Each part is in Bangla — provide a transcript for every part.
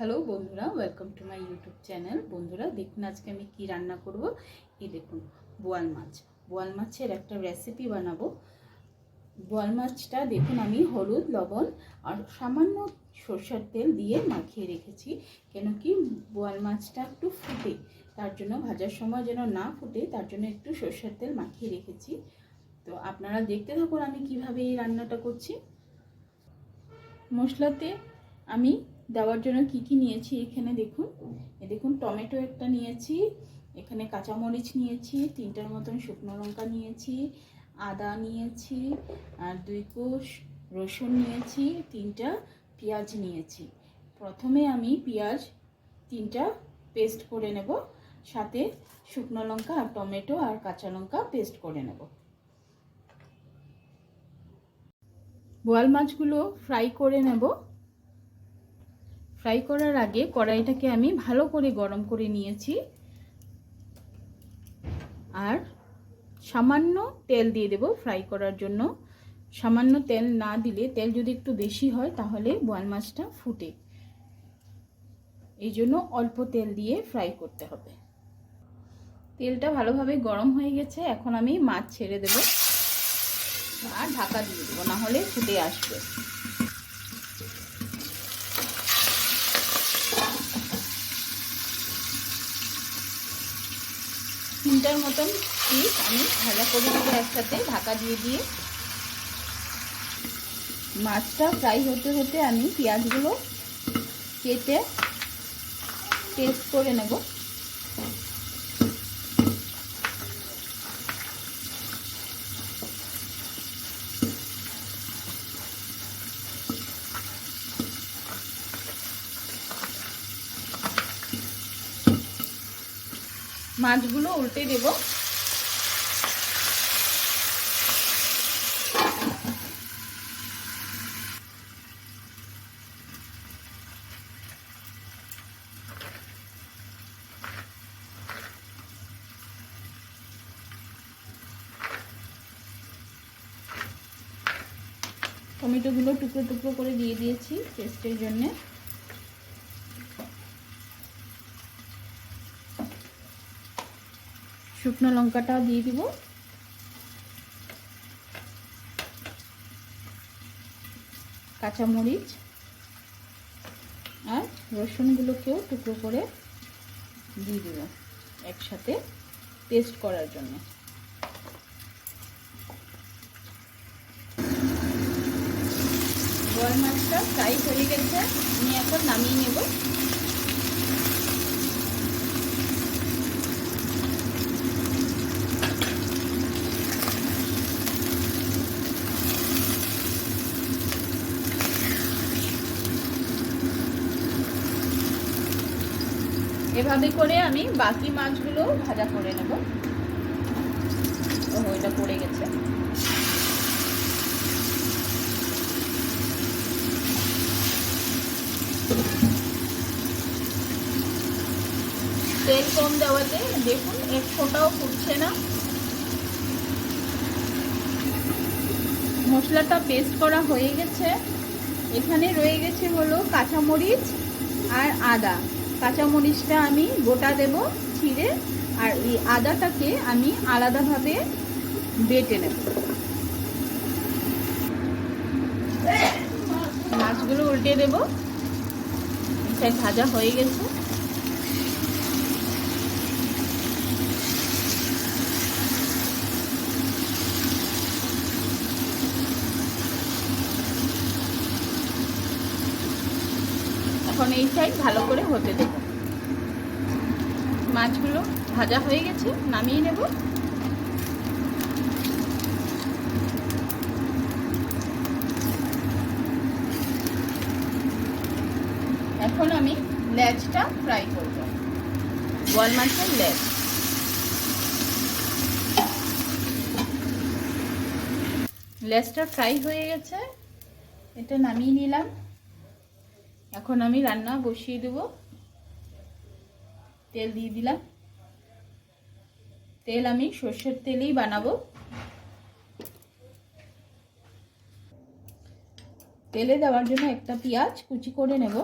হ্যালো বন্ধুরা welcome to my YouTube channel বন্ধুরা, দেখুন আজকে আমি কি রান্না করব। এই দেখুন, বোয়াল মাছ। বোয়াল মাছের একটা রেসিপি বানাবো। বোয়াল মাছটা দেখুন আমি হলুদ, লবণ আর সামান্য সরষের তেল দিয়ে মাখিয়ে রেখেছি। কেন কি বোয়াল মাছটা একটু ফুটে, তার জন্য ভাজার সময় যেন না ফুটে, তার জন্য একটু সরষের তেল মাখিয়ে রেখেছি। তো আপনারা দেখতে থাকুন আমি কীভাবে এই রান্নাটা করছি। মশলাতে আমি দেওয়ার জন্য কি কি নিয়েছি এখানে দেখুন। দেখুন, টমেটো একটা নিয়েছি, এখানে কাঁচামরিচ নিয়েছি, তিনটার মতন শুকনো লঙ্কা নিয়েছি, আদা নিয়েছি, আর দুই কোষ রসুন নিয়েছি, তিনটা পেঁয়াজ নিয়েছি। প্রথমে আমি পেঁয়াজ তিনটা পেস্ট করে নেব, সাথে শুকনো লঙ্কা আর টমেটো আর কাঁচা লঙ্কা পেস্ট করে নেব। বোয়াল মাছগুলো ফ্রাই করে নেব। ফ্রাই করার আগে কড়াইটাকে আমি ভালো করে গরম করে নিয়েছি। আর সামান্য তেল দিয়ে দেব ফ্রাই করার জন্য। সামান্য তেল না দিলে, তেল যদি একটু বেশি হয় তাহলে বোয়াল মাছটা ফুটে। এই জন্য অল্প তেল দিয়ে ফ্রাই করতে হবে। তেলটা ভালোভাবে গরম হয়ে গেছে, এখন আমি মাছ ছেড়ে দেব। আর ঢাকা দিয়ে দেবো, না হলে ফুটে আসবে। তিনটার মতন পিস আমি ভাজা করে দেবো একসাথে, ঢাকা দিয়ে দিয়ে। মাছটা ফ্রাই হতে হতে আমি পেঁয়াজগুলো কেটে টেস্ট করে নেব। মাছগুলো উল্টে দেব। টমেটোগুলো টুকরো টুকরো করে দিয়ে দিয়েছি টেস্টের জন্যে। শুকনো লঙ্কাটাও দিয়ে দিব। কাঁচামরিচ আর রসুনগুলোকেও টুকরো করে দিয়ে দেব একসাথে পেস্ট করার জন্য। বল মাছটা ফ্রাই হয়ে গেছে, আমি এখন নামিয়ে নেব। এভাবে করে আমি বাকি মাছগুলো ভাজা করে নেব। ও এটা পড়ে গেছে। তেল কম দেওয়াতে দেখুন এক ফোটাও ফুটছে না। মশলাটা পেস্ট করা হয়ে গেছে। এখানে রয়ে গেছে হলো কাঁচামরিচ আর আদা। কাঁচামরিচটা আমি গোটা দেব ছিঁড়ে, আর এই আদাটাকে আমি আলাদাভাবে বেটে নেব। মাছগুলো উল্টে দেব। ভাজা হয়ে গেছে। এখন এই সাইড ভালো করে হতে দেব। মাছগুলো ভাজা হয়ে গেছে, নামিয়ে নেব। এখন আমি লেজটা ফ্রাই করব। বল মাছের লেজ। লেজটা ফ্রাই হয়ে গেছে। এটা নামিয়ে নিলাম। এখন আমি রান্না বসিয়ে দেব। তেল দিয়ে দিলাম। তেল আমি সর্ষের তেলেই বানাবো। তেলে দেওয়ার জন্য একটা পেঁয়াজ কুচি করে নেব।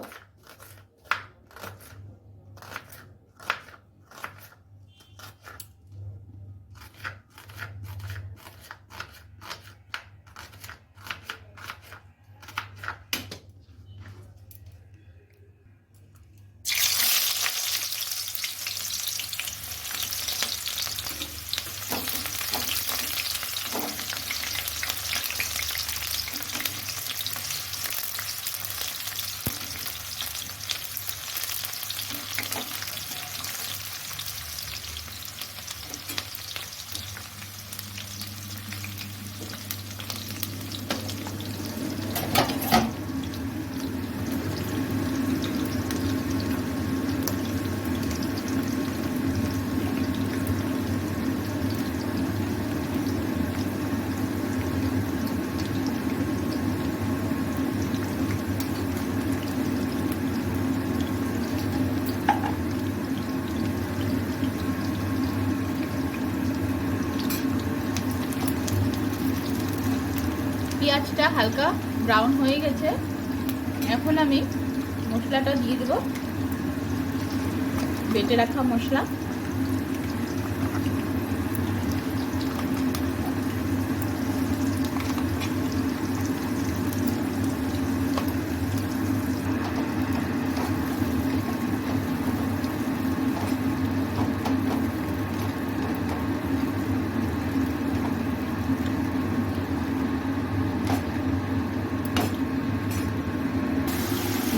পেঁয়াজটা হালকা ব্রাউন হয়ে গেছে। এখন আমি মশলাটা দিয়ে দেবো। বেটে রাখা মশলা।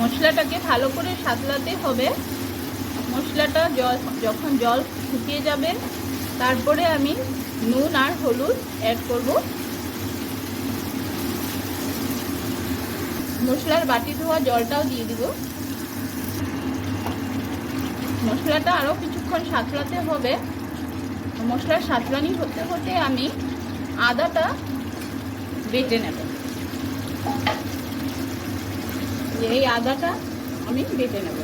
মশলাটাকে ভালো করে সাতলাতে হবে। মশলাটা জল যখন জল শুকিয়ে যাবে, তারপরে আমি নুন আর হলুদ অ্যাড করব। মশলার বাটি ধোয়া জলটাও দিয়ে দিব। মশলাটা আরও কিছুক্ষণ সাঁতলাতে হবে। মশলার সাঁতলানি হতে হতে আমি আদাটা বেটে নেব। এই আদাটা আমি বেটে নেব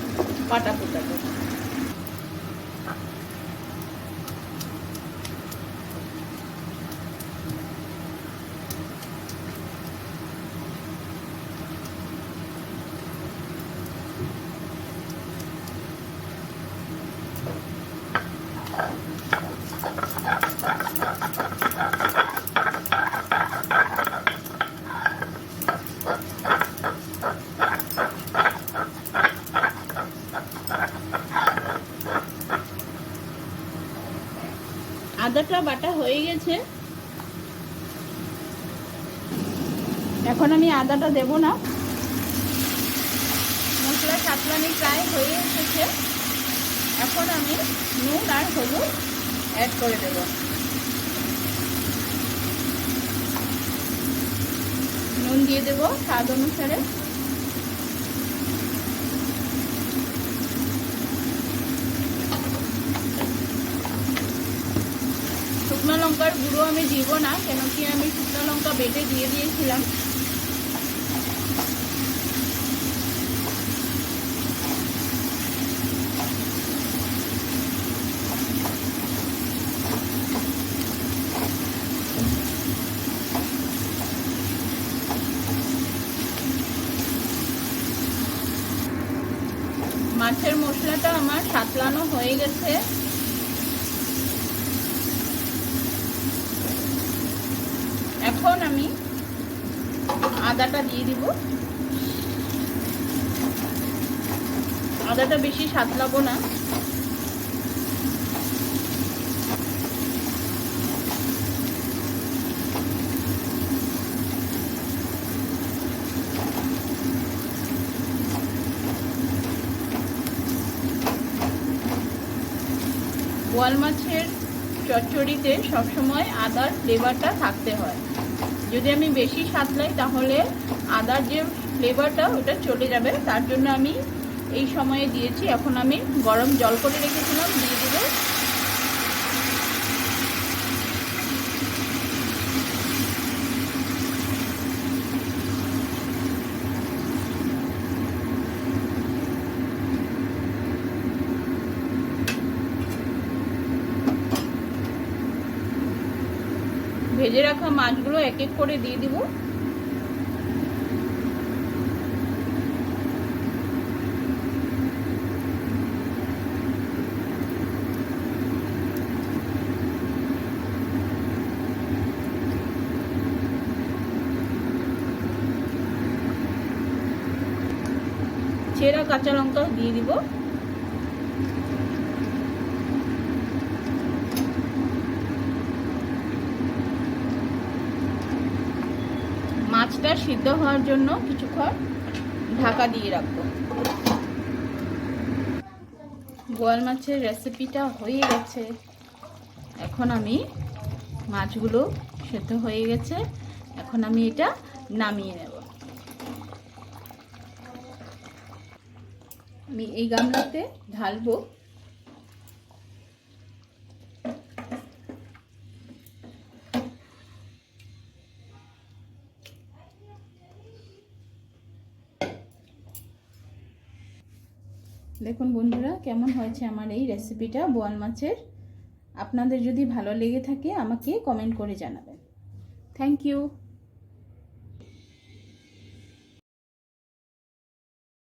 পাটা পোটাতে আদাটা বাটা হয়ে গেছে। এখন আমি আদাটা দেব না। মশলা সাতলানি প্রায় হয়ে এসেছে। এখন আমি নুন আর হলুদ অ্যাড করে দেব। নুন দিয়ে দেব স্বাদ অনুসারে শুকনো লঙ্কার গুঁড়ো আমি দিব না কেন কি আমি শুকনো লঙ্কা বেটে দিয়ে দিয়েছিলাম। মাছের মশলাটা আমার সাতলানো হয়ে গেছে। এখন আমি আদাটা দিয়ে দিব। আদাটা বেশি সাতলাবো না। বোয়াল মাছের চচ্চড়িতে সবসময় আদার ফ্লেভারটা থাকতে হয়। যদি আমি বেশি সাতলাই তাহলে আদার যে ফ্লেভারটা ওটা চলে যাবে। তার জন্য আমি এই সময়ে দিয়েছি। এখন আমি গরম জল করে রেখেছিলাম, দিয়ে দেবো ভেজে রাখা মাছগুলো এক এক করে দিয়ে দিব। চেরা কাঁচা লঙ্কা দিয়ে দিব মাছটা সিদ্ধ হওয়ার জন্য কিছুক্ষণ ঢাকা দিয়ে রাখব। গোয়াল মাছের রেসিপিটা হয়ে গেছে। এখন আমি মাছগুলো সেদ্ধ হয়ে গেছে। এখন আমি এটা নামিয়ে নেব। আমি এই গামলাতে ঢালবো দেখুন বন্ধুরা, কেমন হয়েছে আমার এই রেসিপিটা বোয়াল মাছের? আপনাদের যদি ভালো লেগে থাকে, আমাকে কমেন্ট করে জানাবেন। Thank you